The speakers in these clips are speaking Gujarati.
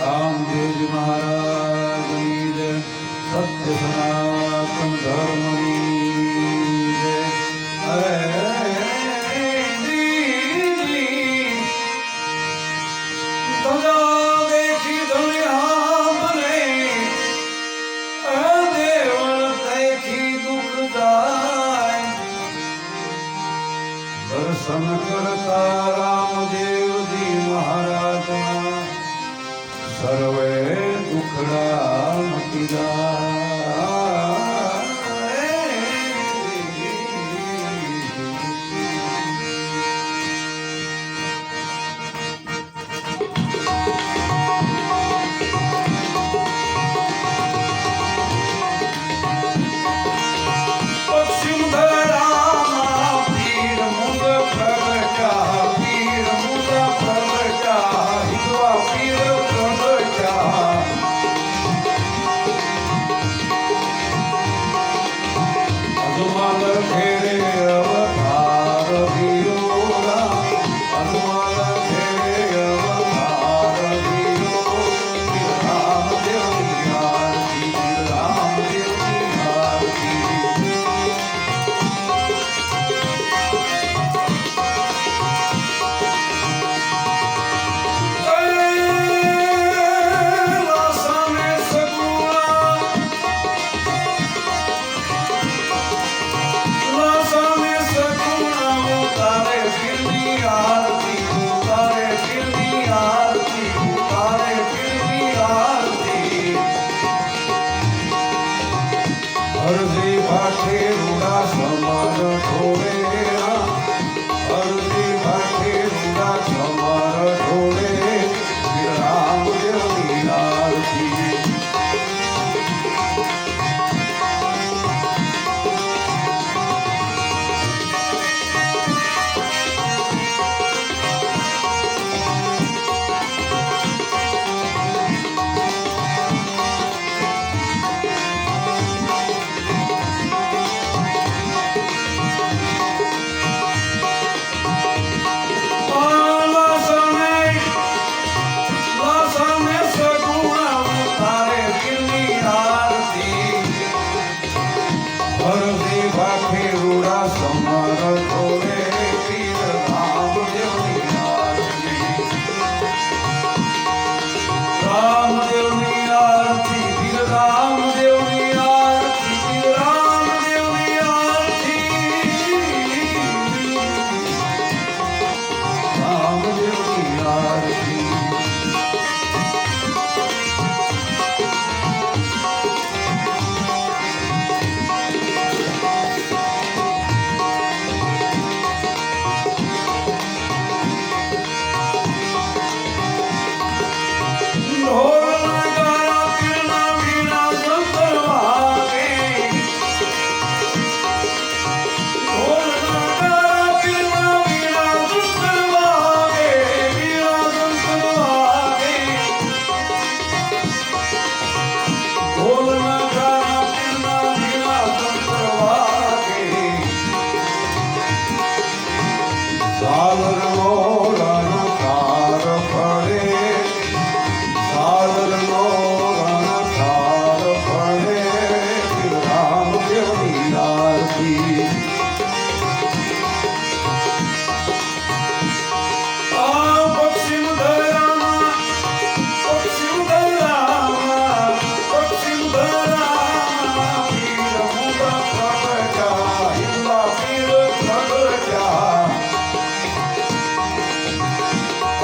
રામદેવજી મહારાજ સત્ય સનાતન ધર્મની હરે દર્શન કરતા રામજી wonderful.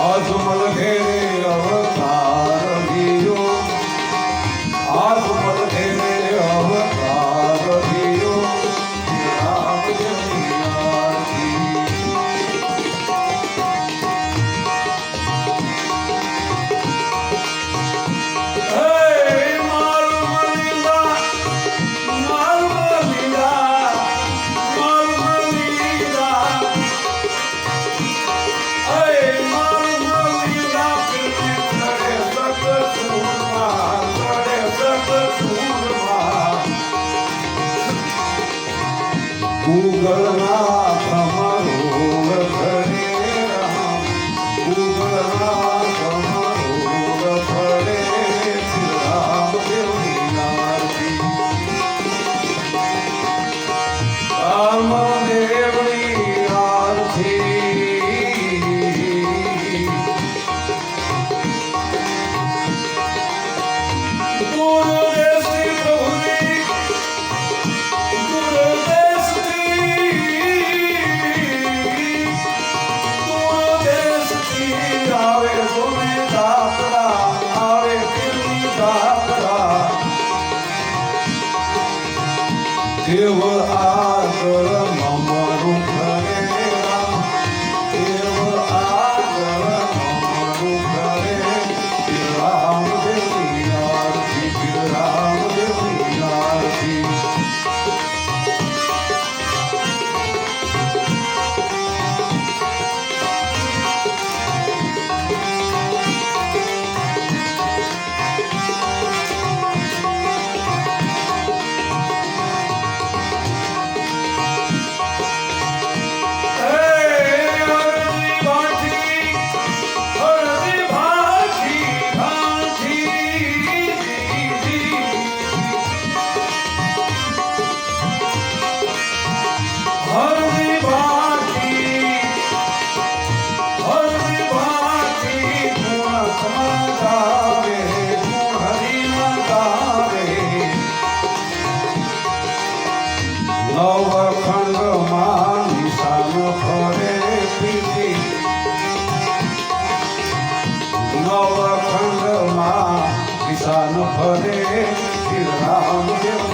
આજ મન ઘેરે અવતાર world. হরে রাম দেব।